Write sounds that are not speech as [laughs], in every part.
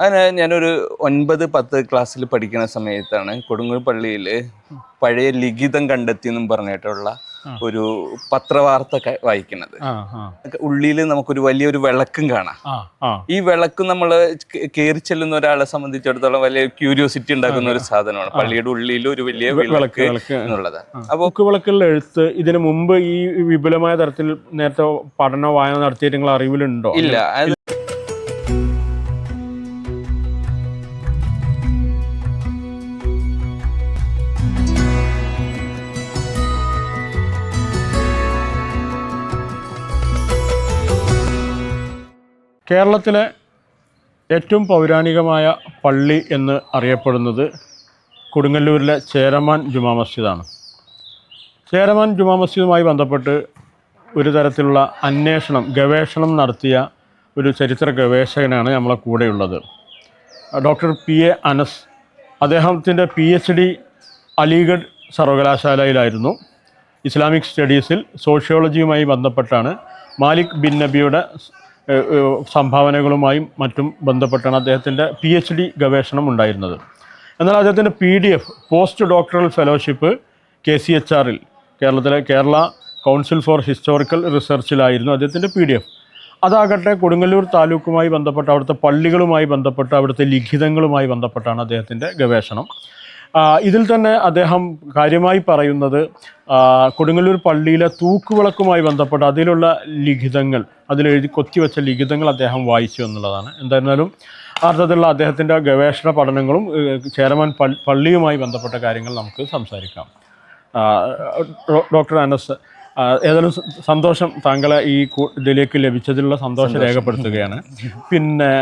അങ്ങനെ ഞാനൊരു ഒൻപത് പത്ത് ക്ലാസ്സിൽ പഠിക്കുന്ന സമയത്താണ് കൊടുങ്ങൂർ പള്ളിയിൽ പഴയ ലിഖിതം കണ്ടെത്തി എന്നും പറഞ്ഞിട്ടുള്ള ഒരു പത്രവാർത്ത വായിക്കുന്നത്. ഉള്ളിയിൽ നമുക്കൊരു വലിയൊരു വിളക്കും കാണാം. ഈ വിളക്ക് നമ്മൾ കയറി ചെല്ലുന്ന ഒരാളെ സംബന്ധിച്ചിടത്തോളം വലിയ ക്യൂരിയോസിറ്റി ഉണ്ടാക്കുന്ന ഒരു സാധനമാണ്. പള്ളിയുടെ ഉള്ളിൽ ഒരു വലിയ വിളക്ക്. എന്നുള്ളത്. അപ്പോൾ വിളക്കുള്ള എഴുത്ത് ഇതിനു മുമ്പ് ഈ വിപുലമായ തരത്തിൽ നേരത്തെ പഠന വായന നടത്തിയിട്ട് നിങ്ങൾ അറിവിലുണ്ടോ? ഇല്ല. കേരളത്തിലെ ഏറ്റവും പൗരാണികമായ പള്ളി എന്ന് അറിയപ്പെടുന്നത് കൊടുങ്ങല്ലൂരിലെ ചേരമാൻ ജുമാ മസ്ജിദാണ്. ചേരമാൻ ജുമാ മസ്ജിദുമായി ബന്ധപ്പെട്ട് ഒരു തരത്തിലുള്ള അന്വേഷണം ഗവേഷണം നടത്തിയ ഒരു ചരിത്ര ഗവേഷകനാണ് നമ്മളെ കൂടെയുള്ളത്. Doctor P A Anas. അദ്ദേഹത്തിന്റെ പി എച്ച് ഡി അലിഗഡ് സർവകലാശാലയിലായിരുന്നു. ഇസ്ലാമിക് സ്റ്റഡീസിൽ സോഷ്യോളജിയുമായി ബന്ധപ്പെട്ടാണ്. മാലിക് ബിൻ നബിയുടെ സംഭാവനകളുമായും മറ്റും ബന്ധപ്പെട്ടാണ് അദ്ദേഹത്തിന്റെ പി എച്ച് ഡി ഗവേഷണം ഉണ്ടായിരുന്നത്. എന്നാൽ അദ്ദേഹത്തിന്റെ P D F post doctoral fellowship K C H ആറിൽ കേരളത്തിലെ കേരള കൗൺസിൽ ഫോർ ഹിസ്റ്റോറിക്കൽ റിസർച്ചിലായിരുന്നു അദ്ദേഹത്തിന്റെ പി ഡി എഫ് അതാകട്ടെ കൊടുങ്ങല്ലൂർ താലൂക്കുമായി ബന്ധപ്പെട്ട അവിടുത്തെ പള്ളികളുമായി ബന്ധപ്പെട്ട് അവിടുത്തെ ലിഖിതങ്ങളുമായി ബന്ധപ്പെട്ടാണ് അദ്ദേഹത്തിന്റെ ഗവേഷണം. ഇതിൽ തന്നെ അദ്ദേഹം കാര്യമായി പറയുന്നത് കൊടുങ്ങല്ലൂർ പള്ളിയിലെ തൂക്കുവിളക്കുമായി ബന്ധപ്പെട്ട് അതിലുള്ള ലിഖിതങ്ങൾ അതിലെഴുതി കൊത്തിവെച്ച ലിഖിതങ്ങൾ അദ്ദേഹം വായിച്ചു എന്നുള്ളതാണ്. എന്തായിരുന്നാലും അർത്ഥത്തിലുള്ള അദ്ദേഹത്തിന്റെ ഗവേഷണ പഠനങ്ങളും ചേരമാൻ പള്ളിയുമായി ബന്ധപ്പെട്ട കാര്യങ്ങൾ നമുക്ക് സംസാരിക്കാം. ഡോക്ടർ അനസ് ഏതായാലും സന്തോഷം താങ്കളെ ഈ ഇതിലേക്ക് ലഭിച്ചതിലുള്ള സന്തോഷം. രേഖപ്പെടുത്തുകയാണ്. പിന്നെ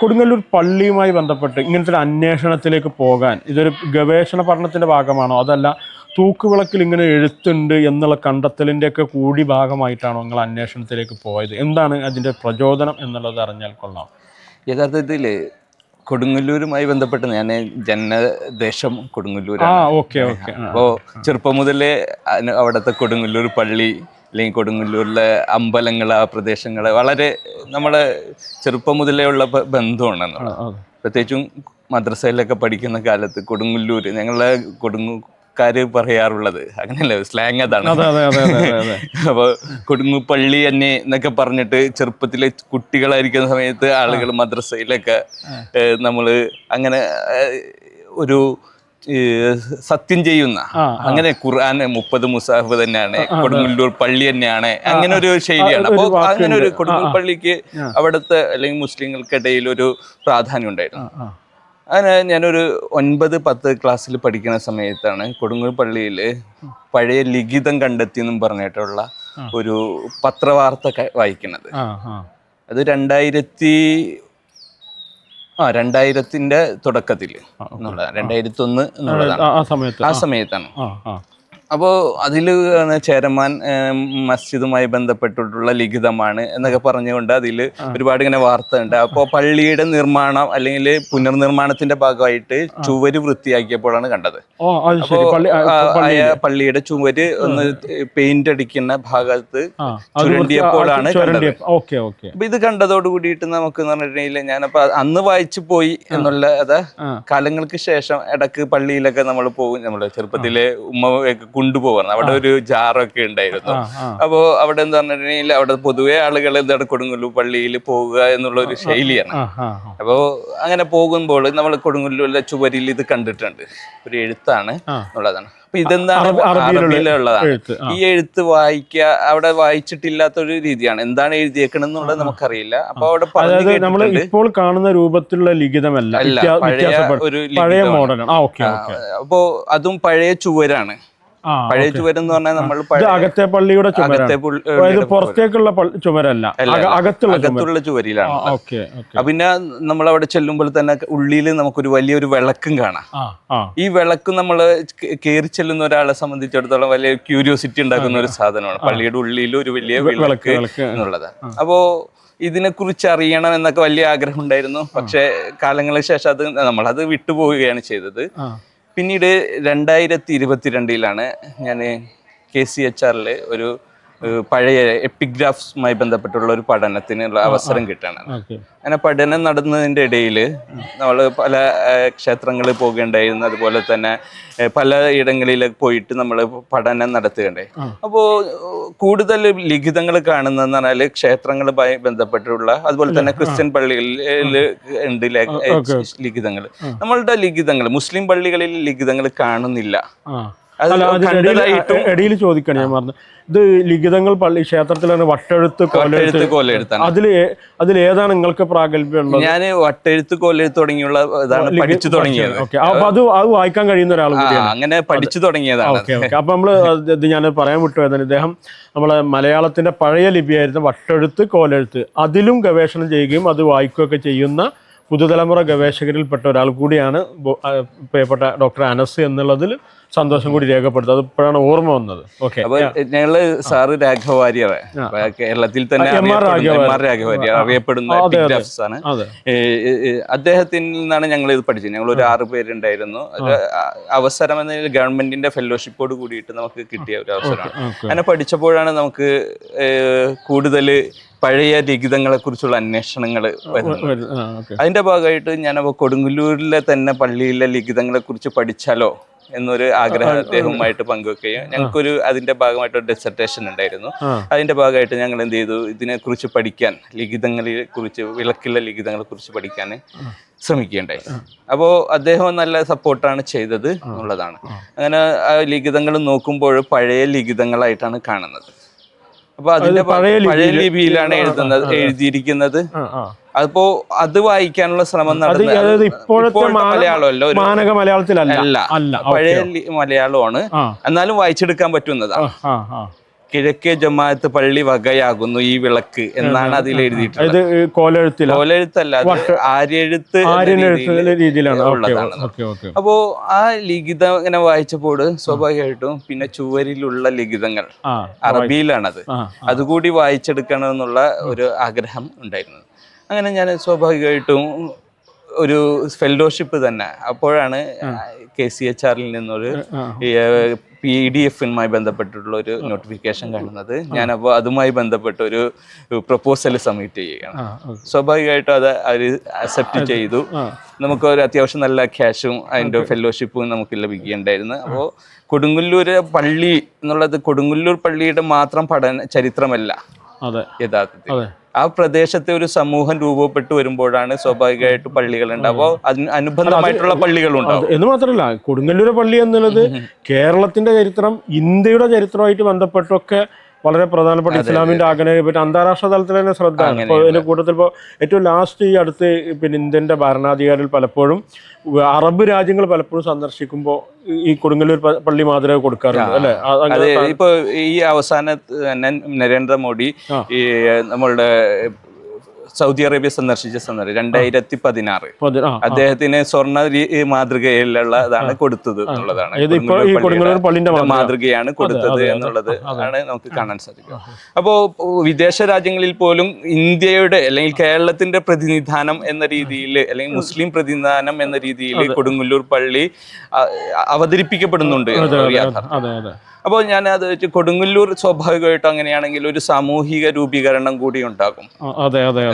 കൊടുങ്ങല്ലൂർ പള്ളിയുമായി ബന്ധപ്പെട്ട് ഇങ്ങനത്തെ ഒരു അന്വേഷണത്തിലേക്ക് പോകാൻ ഇതൊരു ഗവേഷണ പഠനത്തിന്റെ ഭാഗമാണോ? അതല്ല തൂക്കുവിളക്കിൽ ഇങ്ങനെ എഴുത്തുണ്ട് എന്നുള്ള കണ്ടെത്തലിന്റെയൊക്കെ കൂടി ഭാഗമായിട്ടാണോ നിങ്ങൾ അന്വേഷണത്തിലേക്ക് പോയത്? എന്താണ് അതിന്റെ പ്രചോദനം എന്നുള്ളത് അറിഞ്ഞാൽ കൊള്ളാം. യഥാർത്ഥത്തിൽ കൊടുങ്ങല്ലൂരുമായി ബന്ധപ്പെട്ട് ഞാൻ ജന്മദേശം കൊടുങ്ങല്ലൂർ കൊടുങ്ങല്ലൂരാണ് ഓക്കെ ഓക്കെ. ആ. അപ്പോൾ ചെറുപ്പം മുതലേ അവിടുത്തെ കൊടുങ്ങല്ലൂർ പള്ളി അല്ലെങ്കിൽ കൊടുങ്ങല്ലൂരിലെ അമ്പലങ്ങൾ ആ പ്രദേശങ്ങൾ വളരെ നമ്മളെ ചെറുപ്പം മുതലേ ഉള്ള ബന്ധമാണ് എന്നുള്ളത്. പ്രത്യേകിച്ചും മദ്രസയിലൊക്കെ പഠിക്കുന്ന കാലത്ത് കൊടുങ്ങല്ലൂർ ഞങ്ങളെ കൊടുങ്ങുകാര് പറയാറുള്ളത്. അങ്ങനെയല്ലേ സ്ലാങ് അതാണ്. അതെ അതെ അതെ അതെ അതെ അതെ. [laughs] അപ്പോൾ കൊടുങ്ങുപള്ളി തന്നെ എന്നൊക്കെ പറഞ്ഞിട്ട് ചെറുപ്പത്തിലെ കുട്ടികളായിരിക്കുന്ന സമയത്ത് ആളുകൾ മദ്രസയിലൊക്കെ നമ്മൾ നമ്മൾ അങ്ങനെ ഒരു സത്യം ചെയ്യുന്ന. അങ്ങനെ ഖുർആൻ മുപ്പത് മുസാഫ് തന്നെയാണ് കൊടുങ്ങല്ലൂർ പള്ളി തന്നെയാണ്. അങ്ങനെ ഒരു ശൈലിയാണ്. അപ്പോൾ അങ്ങനെ ഒരു കൊടുങ്ങൽ പള്ളിക്ക് അവിടുത്തെ അല്ലെങ്കിൽ മുസ്ലിങ്ങൾക്കിടയിൽ ഒരു പ്രാധാന്യം ഉണ്ടായിരുന്നു. അങ്ങനെ ഞാനൊരു ഒൻപത് പത്ത് ക്ലാസ്സിൽ പഠിക്കുന്ന സമയത്താണ് കൊടുങ്ങൂർ പള്ളിയിൽ പഴയ ലിഖിതം കണ്ടെത്തി എന്നും പറഞ്ഞിട്ടുള്ള ഒരു പത്രവാർത്ത വായിക്കുന്നത്. അത് രണ്ടായിരത്തി ആ രണ്ടായിരത്തിന്റെ തുടക്കത്തിൽ രണ്ടായിരത്തി ഒന്ന് എന്നുള്ളതാണ്. ആ- സമയത്താണ്. അപ്പോൾ അതിൽ ചേരമാൻ മസ്ജിദുമായി ബന്ധപ്പെട്ടിട്ടുള്ള ലിഖിതമാണ് എന്നൊക്കെ പറഞ്ഞുകൊണ്ട് അതിൽ ഒരുപാട് ഇങ്ങനെ വാർത്ത ഉണ്ട് അപ്പോൾ പള്ളിയുടെ നിർമ്മാണം അല്ലെങ്കിൽ പുനർനിർമ്മാണത്തിന്റെ ഭാഗമായിട്ട് ചുവര് വൃത്തിയാക്കിയപ്പോഴാണ് കണ്ടത്. പള്ളിയുടെ. ചുവര് ഒന്ന് പെയിന്റ് അടിക്കുന്ന ഭാഗത്ത് ചുരണ്ടിയപ്പോഴാണ് അപ്പൊ ഇത് കണ്ടതോട് കൂടിയിട്ട് നമുക്ക് പറഞ്ഞിട്ടുണ്ടെങ്കിൽ ഞാനപ്പോ അന്ന് വായിച്ചു പോയി എന്നുള്ള അത് കാലങ്ങൾക്ക് ശേഷം ഇടയ്ക്ക് പള്ളിയിലൊക്കെ നമ്മൾ പോകും. നമ്മൾ ചെറുപ്പത്തിലെ ഉമ്മ ഒക്കെ കൊണ്ടുപോകാറ് അവിടെ ഒരു ജാറൊക്കെ ഉണ്ടായിരുന്നു. ആ ആ. അപ്പോ അവിടെ എന്ന് പറഞ്ഞിട്ടുണ്ടെങ്കിൽ അവിടെ പൊതുവെ ആളുകൾ എന്താണ് കൊടുങ്ങല്ലു പള്ളിയിൽ പോവുക എന്നുള്ള ഒരു ശൈലിയാണ്. ആ ആ ആ. അപ്പോ അങ്ങനെ പോകുമ്പോൾ നമ്മൾ കൊടുങ്ങല്ലൂരിലെ ചുവരിൽ ഇത് കണ്ടിട്ടുണ്ട്. ഒരു എഴുത്താണ്. എന്നുള്ളതാണ്. അപ്പൊ ഇതെന്താണ്? അറബി- അറബിയിലുള്ളതാണ്. ഈ എഴുത്ത് വായിക്കുക അവിടെ വായിച്ചിട്ടില്ലാത്ത ഒരു രീതിയാണ്. എന്താണ് എഴുതിയേക്കണെന്നുള്ളത് നമുക്കറിയില്ല. അപ്പൊ അവിടെ അതായത് നമ്മൾ ഇപ്പോൾ കാണുന്ന രൂപത്തിലുള്ള ലിഖിതമല്ല. പഴയ ഒരു അപ്പോ അതും പഴയ ചുവരാണ്. പഴയ ഓക്കെ. ചുവരെന്ന് പറഞ്ഞാൽ നമ്മൾ അകത്തെ പള്ളിയുടെ പുറത്തേക്കുള്ള ചുമരല്ല. അകത്തുള്ള ചുവരിലാണ് പിന്നെ നമ്മൾ അവിടെ ചെല്ലുമ്പോൾ തന്നെ ഉള്ളിൽ നമുക്കൊരു വലിയൊരു വിളക്കും കാണാം. ഈ വിളക്ക് നമ്മൾ കേറി ചെല്ലുന്ന ഒരാളെ സംബന്ധിച്ചിടത്തോളം വലിയ ക്യൂരിയോസിറ്റി ഉണ്ടാക്കുന്ന ഒരു സാധനമാണ്. പള്ളിയുടെ ഉള്ളിൽ ഒരു വലിയ വിളക്ക് എന്നുള്ളത്. അപ്പോ ഇതിനെക്കുറിച്ച് അറിയണം എന്നൊക്കെ വലിയ ആഗ്രഹം ഉണ്ടായിരുന്നു പക്ഷെ കാലങ്ങൾക്ക് ശേഷം അത് നമ്മളത് വിട്ടുപോവുകയാണ് ചെയ്തത്. പിന്നീട് രണ്ടായിരത്തി ഇരുപത്തിരണ്ടിലാണ് ഞാൻ കെ സി എച്ച് ആറിൽ ഒരു പഴയ എപ്പിഗ്രാഫ്സുമായി ബന്ധപ്പെട്ടുള്ള ഒരു പഠനത്തിനുള്ള അവസരം കിട്ടണം അങ്ങനെ പഠനം നടന്നതിന്റെ ഇടയിൽ നമ്മൾ പല ക്ഷേത്രങ്ങളിൽ പോകേണ്ടായിരുന്നു. അതുപോലെ തന്നെ പല ഇടങ്ങളിൽ പോയിട്ട് നമ്മൾ പഠനം നടത്തുകയുണ്ടായി. അപ്പോൾ കൂടുതൽ ലിഖിതങ്ങൾ കാണുന്നതെന്ന് പറഞ്ഞാൽ ക്ഷേത്രങ്ങളുമായി ബന്ധപ്പെട്ടുള്ള അതുപോലെ തന്നെ ക്രിസ്ത്യൻ പള്ളികളിൽ ഉണ്ട് ലിഖിതങ്ങൾ. നമ്മളുടെ ലിഖിതങ്ങൾ മുസ്ലിം പള്ളികളിൽ ലിഖിതങ്ങൾ കാണുന്നില്ല. ഇടയിൽ ചോദിക്കണം ഞാൻ പറഞ്ഞു ഇത് ലിഖിതങ്ങൾ പള്ളി ക്ഷേത്രത്തിലാണ് വട്ടെഴുത്ത് കൊലെഴുത്ത് എഴുത്ത് അതിൽ അതിൽ ഏതാണ് നിങ്ങൾക്ക് പ്രാഗൽഭ്യം ഞാൻ വട്ടെഴുത്ത് കൊലെഴുത്ത് തുടങ്ങിയുള്ള ഇതാണ് പഠിച്ചു തുടങ്ങിയത്. ഓക്കെ. അപ്പൊ അത് അത് വായിക്കാൻ കഴിയുന്ന ഒരാൾ അങ്ങനെ പഠിച്ചു തുടങ്ങിയതാണ്. Okay okay. അപ്പൊ നമ്മൾ ഇത് ഞാൻ പറയാൻ വിട്ടു വിട്ടുപോയതാണ്. ഇദ്ദേഹം നമ്മളെ മലയാളത്തിന്റെ പഴയ ലിപിയായിരുന്ന വട്ടെഴുത്ത് കോലെഴുത്ത് അതിലും ഗവേഷണം ചെയ്യുകയും അത് വായിക്കുകയൊക്കെ ചെയ്യുന്ന പുതുതലമുറ ഗവേഷകരിൽപ്പെട്ട ഒരാൾ കൂടിയാണ് പ്രിയപ്പെട്ട ഡോക്ടർ അനസ് എന്നുള്ളതിൽ സന്തോഷം കൂടി രേഖപ്പെടുത്തും. അത് ഇപ്പോഴാണ് ഓർമ്മ വന്നത്. ഓക്കെ ഞങ്ങൾ സാറ് രാഘവാര്യറെ കേരളത്തിൽ തന്നെ രാഘവാര്യർ. അറിയപ്പെടുന്ന അദ്ദേഹത്തിൽ നിന്നാണ് ഞങ്ങൾ ഇത് പഠിച്ചത്. ഞങ്ങൾ ഒരു ആറ് പേരുണ്ടായിരുന്നു. അവസരം എന്ന ഗവൺമെന്റിന്റെ ഫെലോഷിപ്പോട് കൂടിയിട്ട് നമുക്ക് കിട്ടിയ ഒരു അവസരമാണ്. അങ്ങനെ പഠിച്ചപ്പോഴാണ് നമുക്ക് കൂടുതൽ പഴയ ലിഖിതങ്ങളെ കുറിച്ചുള്ള അന്വേഷണങ്ങൾ അതിന്റെ ഭാഗമായിട്ട് ഞാൻ അപ്പോൾ കൊടുങ്ങല്ലൂരിലെ തന്നെ പള്ളിയിലെ ലിഖിതങ്ങളെ കുറിച്ച് പഠിച്ചാലോ എന്നൊരു ആഗ്രഹം അദ്ദേഹവുമായിട്ട് പങ്കുവെക്കുകയും ഞങ്ങൾക്കൊരു അതിന്റെ ഭാഗമായിട്ട് ഒരു ഡെസർട്ടേഷൻ ഉണ്ടായിരുന്നു അതിന്റെ ഭാഗമായിട്ട് ഞങ്ങൾ എന്ത് ചെയ്തു? ഇതിനെക്കുറിച്ച് പഠിക്കാൻ ലിഖിതങ്ങളെ കുറിച്ച് വിളക്കിലെ ലിഖിതങ്ങളെ കുറിച്ച് പഠിക്കാൻ ശ്രമിക്കുകയുണ്ടായി. അപ്പോൾ അദ്ദേഹം നല്ല സപ്പോർട്ടാണ് ചെയ്തത് എന്നുള്ളതാണ്. അങ്ങനെ ആ ലിഖിതങ്ങൾ നോക്കുമ്പോൾ പഴയ ലിഖിതങ്ങളായിട്ടാണ് കാണുന്നത്. അപ്പൊ അതിന്റെ പഴയ ലിപിയിലാണ് എഴുതുന്നത് എഴുതിയിരിക്കുന്നത്. ആ അത് വായിക്കാനുള്ള ശ്രമം നടത്തുന്നത് നടന്നത് ഇപ്പോഴത്തെ മലയാളമല്ല മാനക മലയാളത്തിലല്ല. അല്ല. പഴയ മലയാളമാണ്. എന്നാലും വായിച്ചെടുക്കാൻ പറ്റുന്നതാണ് കിഴക്കേ ജമാഅത്ത് പള്ളി വകയാകുന്നു ഈ വിളക്ക് എന്നാണ് അതിൽ എഴുതിയിട്ടുള്ളത്. കോലെഴുത്തല്ല അത് ആര്യെഴുത്ത് രീതിയിലാണ്. ഉള്ളതാണ്. അപ്പോ ആ ലിഖിതം ഇങ്ങനെ വായിച്ചപ്പോൾ സ്വാഭാവികമായിട്ടും പിന്നെ ചുവരിലുള്ള ലിഖിതങ്ങൾ അറബിയിലാണത്. അതുകൂടി വായിച്ചെടുക്കണം എന്നുള്ള ഒരു ആഗ്രഹം ഉണ്ടായിരുന്നു. അങ്ങനെ ഞാൻ സ്വാഭാവികമായിട്ടും ഒരു ഫെലോഷിപ്പ് തന്നെ. അപ്പോഴാണ് കെ സി എച്ച് ആറിൽ നിന്നൊരു. പി ഡി എഫുമായി ബന്ധപ്പെട്ടിട്ടുള്ള ഒരു നോട്ടിഫിക്കേഷൻ കാണുന്നത്. ഞാൻ അപ്പോൾ അതുമായി ബന്ധപ്പെട്ട ഒരു പ്രപ്പോസൽ സബ്മിറ്റ് ചെയ്യുകയാണ്. സ്വാഭാവികമായിട്ടും അത് അവർ അക്സെപ്റ്റ് ചെയ്തു. നമുക്ക് ഒരു അത്യാവശ്യം നല്ല ക്യാഷും അതിന്റെ ഫെലോഷിപ്പും നമുക്ക് ലഭിക്കുകയുണ്ടായിരുന്നു. അപ്പോൾ കൊടുങ്ങല്ലൂർ പള്ളി എന്നുള്ളത് കൊടുങ്ങല്ലൂർ പള്ളിയുടെ മാത്രം പഠന ചരിത്രമല്ല. യഥാർത്ഥത്തിൽ. ആ പ്രദേശത്തെ ഒരു സമൂഹം രൂപപ്പെട്ടു വരുമ്പോഴാണ് സ്വാഭാവികമായിട്ട് പള്ളികളുണ്ട് അപ്പോൾ അതിന് അനുബന്ധമായിട്ടുള്ള പള്ളികളുണ്ട് എന്ന് മാത്രമല്ല കൊടുങ്ങല്ലൂർ പള്ളി എന്നുള്ളത് കേരളത്തിന്റെ ചരിത്രം ഇന്ത്യയുടെ ചരിത്രമായിട്ട് ബന്ധപ്പെട്ടൊക്കെ വളരെ പ്രധാനപ്പെട്ട ഇസ്ലാമിന്റെ ആഗ്രഹം പറ്റി അന്താരാഷ്ട്ര തലത്തിൽ തന്നെ ശ്രദ്ധ. ഇപ്പോൾ ഇതിന്റെ കൂട്ടത്തിൽ ഇപ്പോൾ ഏറ്റവും ലാസ്റ്റ് ഈ അടുത്ത് പിന്നെ ഇന്ത്യന്റെ ഭരണാധികാരികൾ പലപ്പോഴും അറബ് രാജ്യങ്ങൾ പലപ്പോഴും സന്ദർശിക്കുമ്പോൾ ഈ കൊടുങ്ങല്ലൂർ പള്ളി മാതൃക കൊടുക്കാറുണ്ട് അല്ലെ? അതെ ഇപ്പൊ ഈ അവസാന നരേന്ദ്രമോദി ഈ നമ്മളുടെ സൗദി അറേബ്യ സന്ദർശിച്ച സന്ദർഭം രണ്ടായിരത്തി പതിനാറ് അദ്ദേഹത്തിന് സ്വർണ മാതൃകയിലുള്ളതാണ് കൊടുത്തത് എന്നുള്ളതാണ്. മാതൃകയാണ് കൊടുത്തത് എന്നുള്ളത് ആണ് നമുക്ക് കാണാൻ സാധിക്കുക. അപ്പോ വിദേശ രാജ്യങ്ങളിൽ പോലും ഇന്ത്യയുടെ അല്ലെങ്കിൽ കേരളത്തിന്റെ പ്രതിനിധാനം എന്ന രീതിയിൽ അല്ലെങ്കിൽ മുസ്ലിം പ്രതിനിധാനം എന്ന രീതിയിൽ കൊടുങ്ങല്ലൂർ പള്ളി അവതരിപ്പിക്കപ്പെടുന്നുണ്ട് അപ്പോൾ ഞാൻ അത് വെച്ച് കൊടുങ്ങല്ലൂർ സ്വാഭാവികമായിട്ടും അങ്ങനെയാണെങ്കിൽ ഒരു സാമൂഹിക രൂപീകരണം കൂടി ഉണ്ടാകും.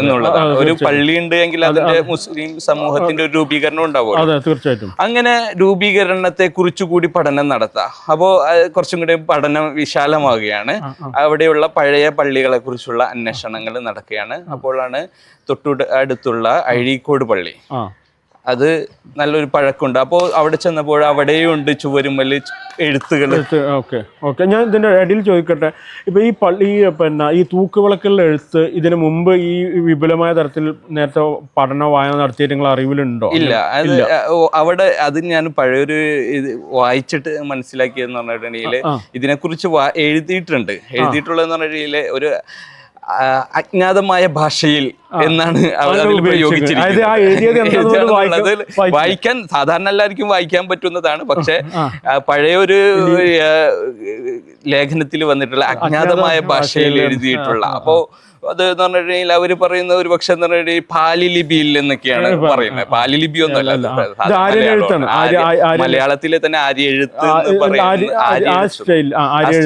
എന്നുള്ളതാണ് ഒരു പള്ളി ഉണ്ട് എങ്കിൽ അതിന്റെ മുസ്ലിം സമൂഹത്തിന്റെ ഒരു രൂപീകരണം ഉണ്ടാവും അതെ തീർച്ചയായിട്ടും. അങ്ങനെ രൂപീകരണത്തെ കുറിച്ചു കൂടി പഠനം നടത്താം. അപ്പോൾ കുറച്ചും കൂടി പഠനം വിശാലമാവുകയാണ്. അവിടെയുള്ള പഴയ പള്ളികളെ കുറിച്ചുള്ള അന്വേഷണങ്ങൾ നടക്കുകയാണ്. അപ്പോഴാണ് തൊട്ടു അടുത്തുള്ള അഴീക്കോട് പള്ളി. അത് നല്ലൊരു പഴക്കമുണ്ട്. അപ്പോൾ അവിടെ ചെന്നപ്പോൾ അവിടെയും ഉണ്ട് ചുവരുമൽ എഴുത്തുകൾ ഓക്കെ ഓക്കെ. ഞാൻ ഇതിന്റെ ഇടയിൽ ചോദിക്കട്ടെ. ഇപ്പൊ ഈ പള്ളി പിന്നെ ഈ തൂക്കുവിളക്കുകളുടെ എഴുത്ത് ഇതിന് മുമ്പ് ഈ വിപുലമായ തരത്തിൽ നേരത്തെ പഠന വായന നടത്തിയിട്ട് നിങ്ങൾ അറിവിലുണ്ടോ? ഇല്ല. അത് അവിടെ അത് ഞാൻ പഴയൊരു ഇത് വായിച്ചിട്ട് മനസ്സിലാക്കിയെന്ന് പറഞ്ഞിട്ടുണ്ടെങ്കിൽ. ഇതിനെക്കുറിച്ച് എഴുതിയിട്ടുണ്ട്. എഴുതിയിട്ടുള്ളതെന്ന് പറഞ്ഞിട്ടുണ്ടെങ്കിൽ ഒരു അജ്ഞാതമായ ഭാഷയിൽ എന്നാണ് അവർ അതിൽ എന്താണെന്ന് വായിക്കാൻ- സാധാരണ എല്ലാവർക്കും വായിക്കാൻ പറ്റുന്നതാണ്. പക്ഷെ പഴയ ഒരു പഴയൊരു ലേഖനത്തിൽ വന്നിട്ടുള്ള അജ്ഞാതമായ ഭാഷയിൽ ഭാഷയിൽ എഴുതിയിട്ടുള്ള. അപ്പോ അത് എന്ന് പറഞ്ഞിട്ടുണ്ടെങ്കിൽ അവർ പറയുന്ന ഒരു പക്ഷെ എന്ന് പറഞ്ഞിട്ടുണ്ടെങ്കിൽ പാലി ലിപിയിൽ എന്നൊക്കെയാണ് പറയുന്നത്. പാലി ലിപി ഒന്നുമല്ല മലയാളത്തിലെ തന്നെ ആര്യ എഴുത്ത്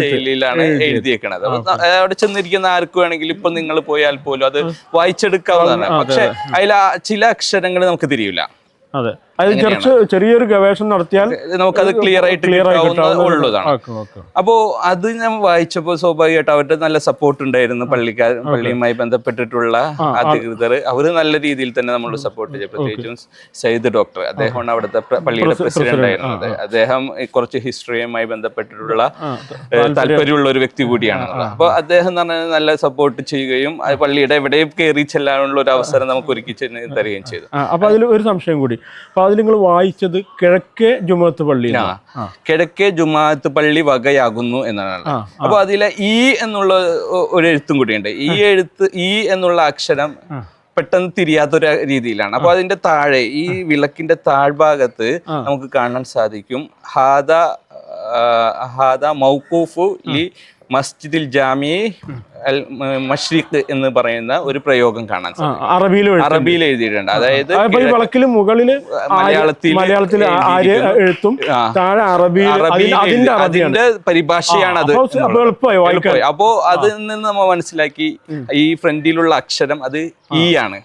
സ്റ്റൈലിലാണ് എഴുതിയേക്കണത്. അവിടെ ചെന്നിരിക്കുന്ന ആർക്ക് വേണമെങ്കിലും ഇപ്പൊ നിങ്ങൾ പോയാൽ പോലും അത് വായിച്ചെടുക്കാവുന്നതാണ്. പക്ഷെ അതിൽ ചില അക്ഷരങ്ങൾ നമുക്ക് തിരിയില്ല അതെ. അത് ചെറിയ ചെറിയൊരു ഗവേഷണം നടത്തിയാൽ നമുക്കത് ക്ലിയർ ആയിട്ട് ക്ലിയർ ഉള്ളതാണ്. അപ്പോ അത് ഞാൻ വായിച്ചപ്പോൾ സ്വാഭാവികമായിട്ട് അവരുടെ നല്ല സപ്പോർട്ട് ഉണ്ടായിരുന്നു പള്ളിക്കാർ പള്ളിയുമായി ബന്ധപ്പെട്ടിട്ടുള്ള അധികൃതർ. അവർ നല്ല രീതിയിൽ തന്നെ നമ്മൾ സപ്പോർട്ട് ചെയ്തു. പ്രത്യേകിച്ചും സയ്യിദ് ഡോക്ടർ. അദ്ദേഹമാണ് അവിടുത്തെ പള്ളിയുടെ പ്രസിഡന്റ് ആയിരുന്നത്. അദ്ദേഹം കുറച്ച് ഹിസ്റ്ററിയുമായി ബന്ധപ്പെട്ടിട്ടുള്ള താല്പര്യമുള്ള ഒരു വ്യക്തി കൂടിയാണ്. അപ്പൊ അദ്ദേഹം തന്നെ പറഞ്ഞാൽ നല്ല സപ്പോർട്ട് ചെയ്യുകയും ആ പള്ളിയുടെ എവിടെയും കയറി ചെല്ലാനുള്ള ഒരു അവസരം നമുക്ക് ഒരുക്കി തരികയും ചെയ്തു. അപ്പൊ അതിൽ ഒരു സംശയം കൂടി. അപ്പൊ അതിൽ നിങ്ങൾ വായിച്ചത് കിഴക്കേ ജുമാഅത്ത് പള്ളി. കിഴക്കേ ജുമാഅത്ത് പള്ളി വകയാകുന്നു എന്നാണ് അപ്പൊ അതിലെ ഈ എന്നുള്ള ഒരു എഴുത്തും കൂടിയുണ്ട്. ഈ എഴുത്ത് ഈ എന്നുള്ള അക്ഷരം പെട്ടെന്ന് തിരിയാത്തൊരു രീതിയിലാണ്. അപ്പൊ അതിന്റെ താഴെ ഈ വിളക്കിന്റെ താഴ്ഭാഗത്ത് നമുക്ക് കാണാൻ സാധിക്കും. ഹാദ ഹാദ മൗക്കൂഫു ലി മസ്ജിദിൽ ജാമി അൽ മഷ്രിഖ് എന്ന് പറയുന്ന ഒരു പ്രയോഗം കാണാൻ സാധിക്കും. അറബിയിൽ അറബിയിൽ എഴുതിയിട്ടുണ്ട്. അതായത് വിളക്കിൽ മുകളിൽ മലയാളത്തിൽ മലയാളത്തിൽ എഴുത്തും താഴെ അറബിയിൽ അറബി അതിന്റെ പരിഭാഷയാണ് അത്. അപ്പൊ അപ്പൊ എളുപ്പമായി അപ്പോ അതിൽ നിന്ന് നമ്മൾ മനസ്സിലാക്കി ഈ ഫ്രണ്ടിലുള്ള അക്ഷരം അത് ഈ ആണ്.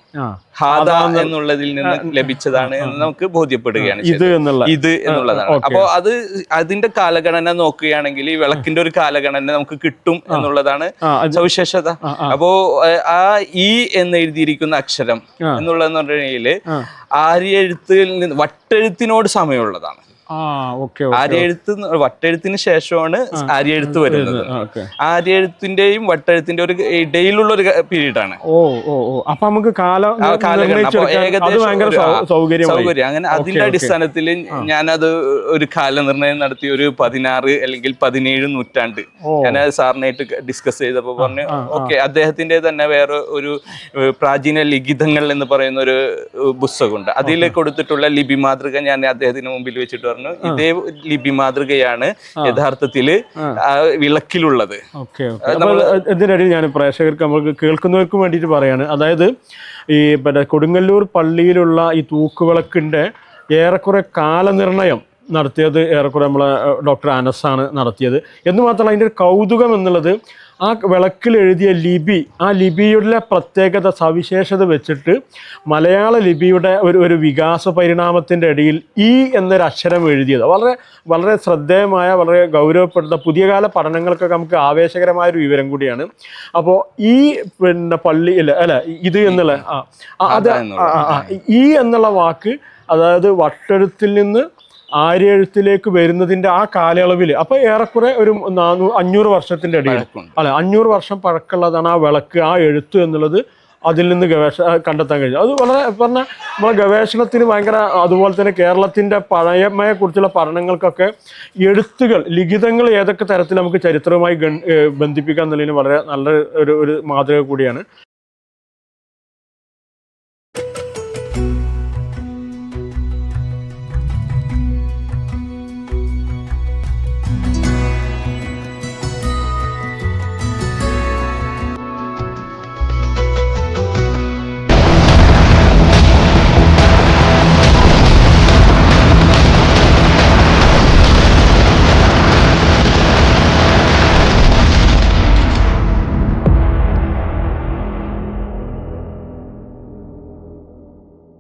ഹാദ എന്നുള്ളതിൽ നിന്ന് ലഭിച്ചതാണ് എന്ന് നമുക്ക് ബോധ്യപ്പെടുകയാണ് ഇത്. എന്നുള്ള. ഇത് എന്നുള്ളതാണ്. അപ്പോ അത് അതിന്റെ കാലഗണന നോക്കുകയാണെങ്കിൽ ഈ വിളക്കിന്റെ ഒരു കാലഗണന നമുക്ക് കിട്ടും എന്നുള്ളതാണ് സവിശേഷത അപ്പോ ആ ഇ എന്ന് എഴുതിയിരിക്കുന്ന അക്ഷരം എന്നുള്ളതെന്ന് പറഞ്ഞാൽ ആര്യ എഴുത്തിൽ നിന്ന് വട്ടെഴുത്തിനോട് സമയമുള്ളതാണ്. ആ ഓക്കെ ആര്യ എഴുത്ത് എന്ന് വട്ടെഴുത്തിന് ശേഷമാണ് ആര്യ എഴുത്ത് വരുന്നത്. ഓക്കെ. ആര്യ എഴുത്തിന്റെയും വട്ടെഴുത്തിന്റെ ഒരു ഇടയിലുള്ള ഒരു പീരീഡ് ആണ് ഓ ഓ. അപ്പൊ നമുക്ക് കാലം സൗകര്യം. അങ്ങനെ അതിന്റെ അടിസ്ഥാനത്തിൽ ഞാനത് ഒരു കാലനിർണയം നടത്തി ഒരു പതിനാറ് അല്ലെങ്കിൽ പതിനേഴ് നൂറ്റാണ്ട് ഞാൻ സാറിനായിട്ട് ഡിസ്കസ് ചെയ്തപ്പോൾ പറഞ്ഞു ഓക്കെ അദ്ദേഹത്തിന്റെ തന്നെ വേറെ ഒരു പ്രാചീന ലിഖിതങ്ങൾ എന്ന് പറയുന്ന ഒരു പുസ്തകമുണ്ട്. അതിൽ കൊടുത്തിട്ടുള്ള ലിപി മാതൃക ഞാൻ അദ്ദേഹത്തിന് മുമ്പിൽ വെച്ചിട്ട് പറഞ്ഞു. ഇതേ ലിപി മാതൃകയാണ് യഥാർത്ഥത്തിൽ വിളക്കിലുള്ളത്. ഇതിനിടയിൽ ഞാൻ പ്രേക്ഷകർക്ക് നമുക്ക് കേൾക്കുന്നവർക്ക് വേണ്ടിയിട്ട് പറയാണ്. അതായത് ഈ പിന്നെ കൊടുങ്ങല്ലൂർ പള്ളിയിലുള്ള ഈ തൂക്കുവിളക്കിന്റെ ഏറെക്കുറെ കാലനിർണയം നടത്തിയത് ഏറെക്കുറെ നമ്മളെ ഡോക്ടർ ഡോക്ടർ അനസാണ് നടത്തിയത്. എന്ന് മാത്രമല്ല അതിന്റെ ഒരു കൗതുകം എന്നുള്ളത് ആ വിളക്കിൽ എഴുതിയ ലിപി ആ ലിപിയുടെ പ്രത്യേകത സവിശേഷത വെച്ചിട്ട് മലയാള ലിപിയുടെ ഒരു ഒരു വികാസ പരിണാമത്തിന്റെ ഇടയിൽ ഇ എന്നൊരു അക്ഷരം എഴുതിയത്. വളരെ വളരെ ശ്രദ്ധേയമായ വളരെ ഗൗരവപ്പെടുന്ന പുതിയ കാല പഠനങ്ങൾക്കൊക്കെ നമുക്ക് ആവേശകരമായ ഒരു വിവരം കൂടിയാണ്. അപ്പോൾ ഈ പിന്നെ പള്ളി അല്ല അല്ല ഇത് എന്നുള്ള ആ അത് ഈ എന്നുള്ള വാക്ക് അതായത് വട്ടെഴുത്തിൽ നിന്ന് ആര്യ വരുന്നതിന്റെ ആ കാലയളവിൽ അപ്പൊ ഏറെക്കുറെ ഒരു നാനൂ അഞ്ഞൂറ് വർഷത്തിന്റെ ഇടയിൽ. അല്ലെ അഞ്ഞൂറ് വർഷം പഴക്കമുള്ളതാണ് ആ വിളക്ക് ആ എഴുത്ത് എന്നുള്ളത് അതിൽ നിന്ന് ഗവേഷ കണ്ടെത്താൻ കഴിഞ്ഞു അത് വളരെ പറഞ്ഞ നമ്മളെ ഗവേഷണത്തിന് ഭയങ്കര അതുപോലെ തന്നെ കേരളത്തിന്റെ പഴയമയെക്കുറിച്ചുള്ള പഠനങ്ങൾക്കൊക്കെ എഴുത്തുകൾ ലിഖിതങ്ങൾ ഏതൊക്കെ തരത്തിൽ നമുക്ക് ചരിത്രവുമായി ബന്ധിപ്പിക്കാൻ എന്നുള്ളതിന് വളരെ നല്ല ഒരു ഒരു മാതൃക കൂടിയാണ്.